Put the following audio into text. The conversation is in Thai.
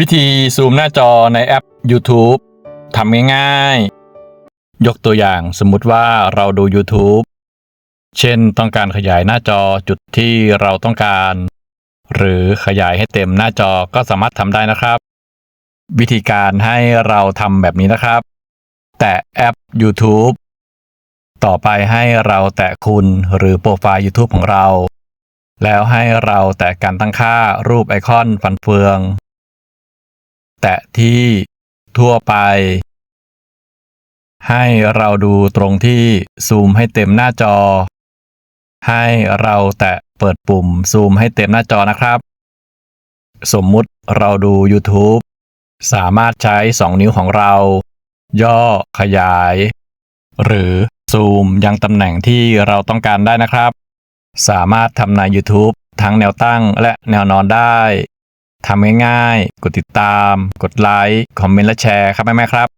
วิธีซูมหน้าจอในแอป YouTube ทำง่ายๆ ยกตัวอย่างสมมุติว่าเราดู YouTube เช่นต้องการขยายหน้าจอจุดที่เราต้องการ หรือขยายให้เต็มหน้าจอก็สามารถทำได้นะครับ วิธีการให้เราทำแบบนี้นะครับ แตะแอป YouTube ต่อไปให้เราแตะคุณหรือโปรไฟล์ YouTube ของเรา แล้วให้เราแตะการตั้งค่ารูปไอคอนฟันเฟือง แตะที่ทั่วไป ให้เราดูตรงที่ซูมให้เต็มหน้าจอ ให้เราแตะเปิดปุ่มซูมให้เต็มหน้าจอนะครับ สมมุติเราดู YouTube สามารถใช้ 2 นิ้วของเรา ย่อขยาย หรือซูมยังตำแหน่งที่เราต้องการได้นะครับ สามารถทำใน YouTube ทั้งแนวตั้งและแนวนอนได้ ทำง่ายๆ กดติดตาม กดไลค์ คอมเมนต์และแชร์ครับแม่ๆครับ